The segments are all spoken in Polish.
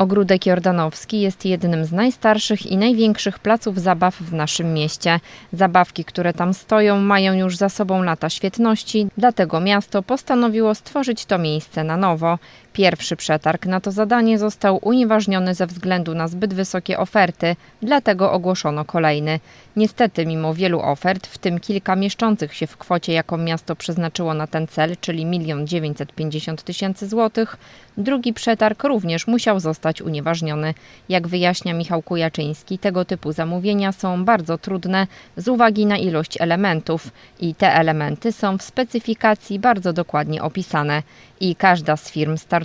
Ogródek Jordanowski jest jednym z najstarszych i największych placów zabaw w naszym mieście. Zabawki, które tam stoją, mają już za sobą lata świetności, dlatego miasto postanowiło stworzyć to miejsce na nowo. Pierwszy przetarg na to zadanie został unieważniony ze względu na zbyt wysokie oferty, dlatego ogłoszono kolejny. Niestety, mimo wielu ofert, w tym kilka mieszczących się w kwocie, jaką miasto przeznaczyło na ten cel, czyli 1 950 tysięcy złotych, drugi przetarg również musiał zostać unieważniony. Jak wyjaśnia Michał Kujaczyński, tego typu zamówienia są bardzo trudne z uwagi na ilość elementów i te elementy są w specyfikacji bardzo dokładnie opisane i każda z firm startujących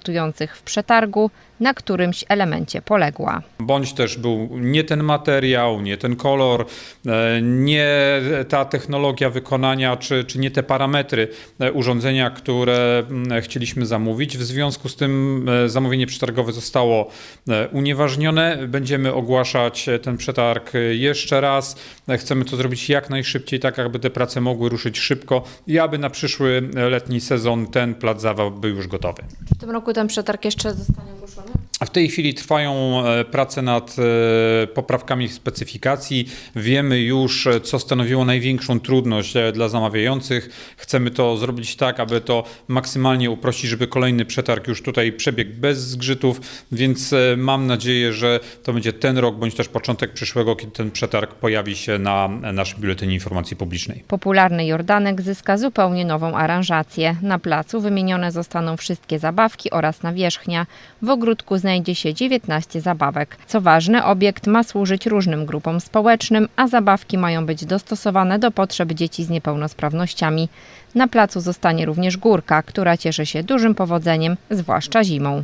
w przetargu na którymś elemencie poległa. Bądź też był nie ten materiał, nie ten kolor, e, nie ta technologia wykonania, czy, czy nie te parametry e, urządzenia, które chcieliśmy zamówić. W związku z tym e, zamówienie przetargowe zostało unieważnione. Będziemy ogłaszać ten przetarg jeszcze raz. Chcemy to zrobić jak najszybciej, tak aby te prace mogły ruszyć szybko i aby na przyszły letni sezon ten plac był już gotowy. W tym roku ten przetarg jeszcze zostanie ogłoszony? W tej chwili trwają e, prace nad e, poprawkami specyfikacji. Wiemy już, e, co stanowiło największą trudność dla zamawiających. Chcemy to zrobić tak, aby to maksymalnie uprościć, żeby kolejny przetarg już tutaj przebiegł bez zgrzytów, więc mam nadzieję, że to będzie ten rok, bądź też początek przyszłego, kiedy ten przetarg pojawi się na naszym biuletynie informacji publicznej. Popularny Jordanek zyska zupełnie nową aranżację. Na placu wymienione zostaną wszystkie zabawki oraz nawierzchnia. W ogródku znajdzie się 19 zabawek. Co ważne, obiekt ma służyć różnym grupom społecznym, a zabawki mają być dostosowane do potrzeb dzieci z niepełnosprawnościami. Na placu zostanie również górka, która cieszy się dużym powodzeniem, zwłaszcza zimą.